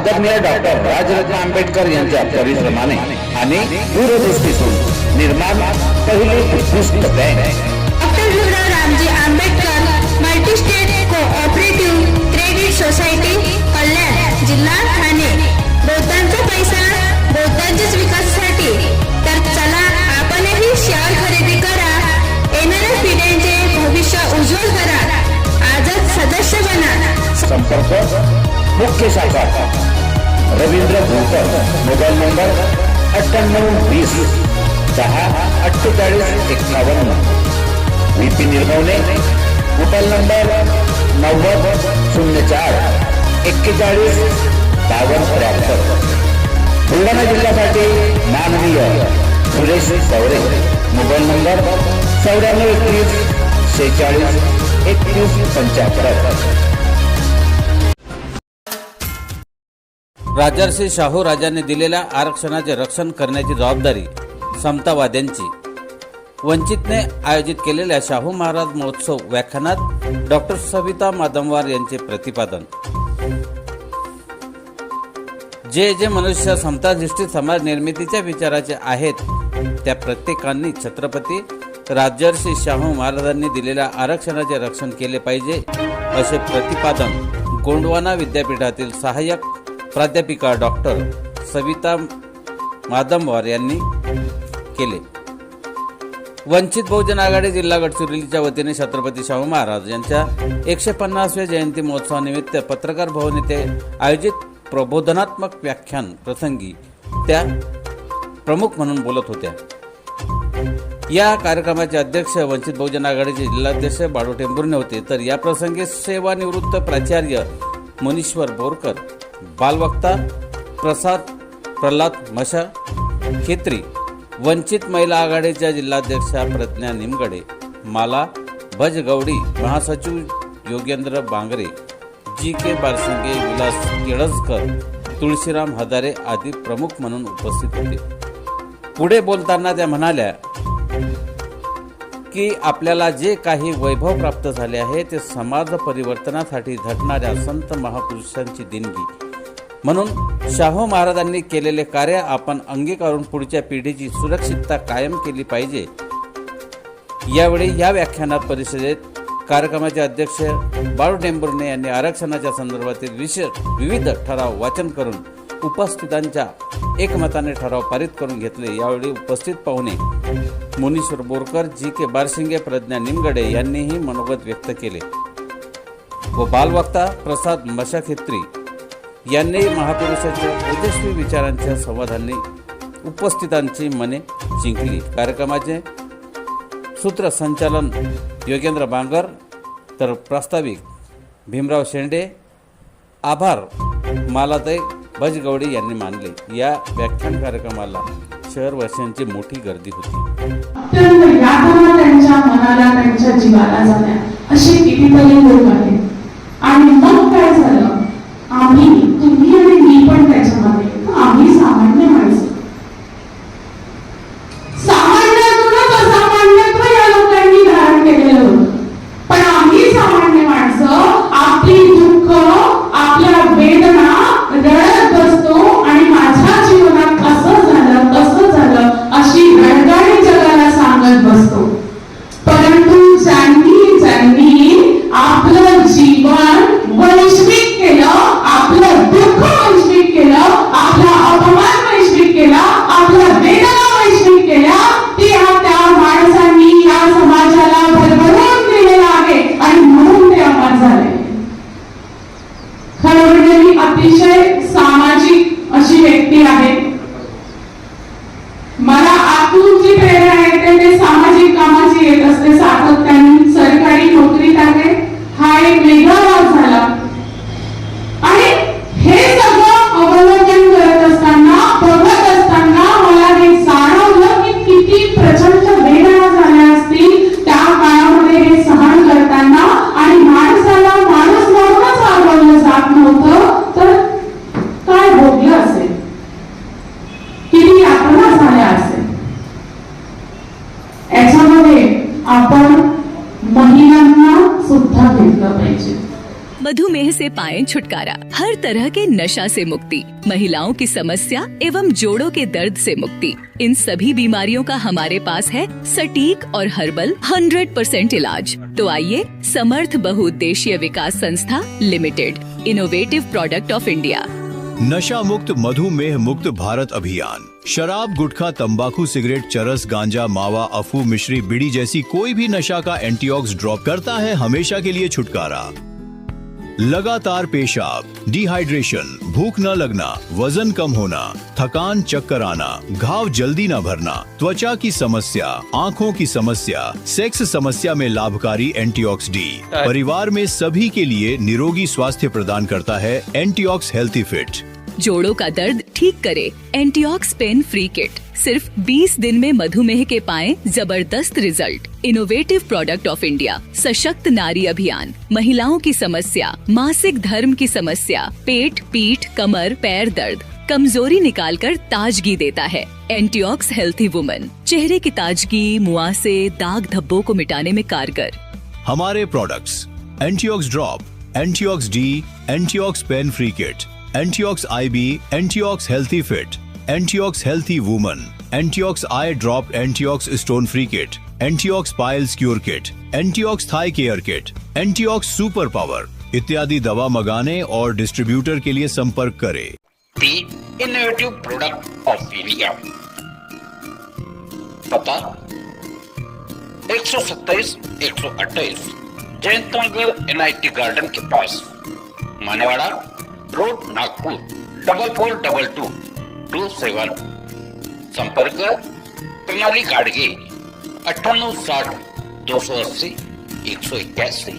आदरणीय डॉक्टर राजरत्न आंबेडकर यांच्या परिश्रमाने आणि दूरदृष्टीतून निर्माण पहिली उत्कृष्ट bank. Doctor Bhimrao Ramji Ambedkar multi state cooperative credit society Kalyan जिल्हा ठाणे. बौद्धांचा पैसा बौद्धांच्याच विकासासाठी. तर चला आपणही शेअर खरेदी करा. येणाऱ्या पिढ्यांचे भविष्य उज्ज्वल करा. आजच सदस्य बना. संपर्क मुख्य शाखा. रवींद्र भोकर मोबाईल नंबर अठ्ठ्याण्णव वीस दहा अठ्ठेचाळीस एकावन्न. व्ही पी निर्मवणे मोबाईल नंबर नव्वद शून्य चार एक्केचाळीस बावन्न त्र्याहत्तर. बुलढाणा जिल्ह्यासाठी माननीय सुरेश चौरे मोबाईल नंबर चौऱ्याण्णव एकवीस शेहेचाळीस एकवीस पंच्याहत्तर. राजर्षी शाहू राजांनी दिलेल्या आरक्षणाचे रक्षण करण्याची जबाबदारी समतावाद्यांची. वंचितने आयोजित केलेल्या शाहू महाराज महोत्सव व्याख्यानात डॉक्टर सविता मादमवार यांचे प्रतिपादन. जे जे मनुष्य समताधिष्ठित समाज निर्मितीच्या विचाराचे आहेत त्या प्रत्येकांनी छत्रपती राजर्षी शाहू महाराजांनी दिलेल्या आरक्षणाचे रक्षण केले पाहिजे असे प्रतिपादन गोंडवाना विद्यापीठातील सहाय्यक प्राध्यापिका डॉक्टर सविता मादमवार यांनी केले. वंचित बहुजन आघाडी जिल्हा गडचिरोलीच्या वतीने छत्रपती शाहू महाराज यांच्या एकशे पन्नासव्या जयंती महोत्सवानिमित्त पत्रकार भवन येथे आयोजित प्रबोधनात्मक व्याख्यान प्रसंगी त्या प्रमुख म्हणून बोलत होत्या. या कार्यक्रमाचे अध्यक्ष वंचित बहुजन आघाडीचे जिल्हाध्यक्ष बाळू टेंभुर्णे होते. तर या प्रसंगी सेवानिवृत्त प्राचार्य मनीश्वर बोरकर बालवक्ता प्रसाद प्रल्हाद मशा खेत्री वंचित महिला आघाडीच्या जिल्हाध्यक्षा प्रज्ञा निमगडे माला भजगौडी महासचिव योगेंद्र बांगरे जी के बारसिंगे विलास केळसकर तुळशीराम हदारे आदी प्रमुख म्हणून उपस्थित होते. पुढे बोलताना त्या म्हणाल्या की आपल्याला जे काही वैभव प्राप्त झाले आहे ते समाज परिवर्तनासाठी झटणाऱ्या संत महापुरुषांची देणगी. म्हणून शाहू महाराजांनी केलेले कार्य आपण अंगीकारून पुढच्या पिढीची सुरक्षितता कायम केली पाहिजे. यावेळी या व्याख्यानात परिषदेत कार्यक्रमाचे अध्यक्ष बाळू टेंभुर्णे यांनी आरक्षणाच्या संदर्भातील विशेष विविध ठराव वाचन करून उपस्थितांच्या एकमताने ठराव पारित करून घेतले. यावेळी उपस्थित पाहुणे मुनीश्वर बोरकर जी के बारशिंगे प्रज्ञा निमगडे यांनीही मनोगत व्यक्त केले. व बालवक्ता प्रसाद मशाखेत्री यांनी महापुरुषाच्या ओजस्वी विचारांच्या संवादांनी उपस्थितांची मने जिंकली. कार्यक्रमाचे सूत्रसंचालन योगेंद्र बांगर तर प्रास्ताविक भीमराव शेंडे. आभार मालाताई भजगवडे यांनी मानले. या व्याख्यान कार्यक्रमाला शहरवासियांची मोठी गर्दी होती. त्यांच्या मनाला त्यांच्या जीवाला झाल्या. असे कितीतरी लोक आहेत. आणि कामाची येत असते सातत्याने सरकारी नोकरीत आहे. हा एक वेगळा से पाएँ छुटकारा। हर तरह के नशा से मुक्ति, महिलाओं की समस्या एवं जोड़ों के दर्द से मुक्ति। इन सभी बीमारियों का हमारे पास है सटीक और हर्बल 100% परसेंट इलाज। तो आइए, Samarth Bahuuddeshiya Vikas Sanstha limited innovative product of India नशा मुक्त, मधुमेह मुक्त भारत अभियान। शराब, गुटखा, तंबाकू, सिगरेट, चरस, गांजा, मावा, अफू, मिश्री, बीड़ी जैसी कोई भी नशा का एंटीऑक्स ड्रॉप करता है हमेशा के लिए छुटकारा। लगातार पेशाब डिहाइड्रेशन भूख न लगना वज़न कम होना थकान चक्कर आना घाव जल्दी न भरना त्वचा की समस्या आँखों की समस्या सेक्स समस्या में लाभकारी एंटीऑक्स डी परिवार में सभी के लिए निरोगी स्वास्थ्य प्रदान करता है एंटीऑक्स हेल्थी फिट जोड़ों का दर्द ठीक करे। एंटीऑक्स पेन फ्री किट सिर्फ़ 20 दिन में मधुमेह के पाए ज़बरदस्त result. Innovative product of India सशक्त नारी अभियान, महिलाओं की समस्या, मासिक धर्म की समस्या, पेट, पीठ, कमर, पैर दर्द, कमज़ोरी निकालकर ताजगी देता है। एंटीऑक्स हेल्थी वुमन चेहरे की ताजगी, मुआसे, दाग धब्बों को मिटाने में कारगर। हमारे products Antiox drop Antiox D Antiox pain free kit Antiox IB Antiox healthy fit Antiox healthy woman Antiox eye drop Antiox stone free kit Antiox piles cure kit Antiox thigh care kit Antiox super power इत्यादि दवा मंगाने और distributor के लिए संपर्क करे। Innovative product of India पता एक सौ सत्ताईस, एक सौ अट्ठाईस Jayant N I T garden K pass. Manewada, road Nagpur double four double two to seven संपर्क प्रणाली गाडगे अठ्ठ्याण्णव साठ दो सौ अस्सी एक सौ इक्यासी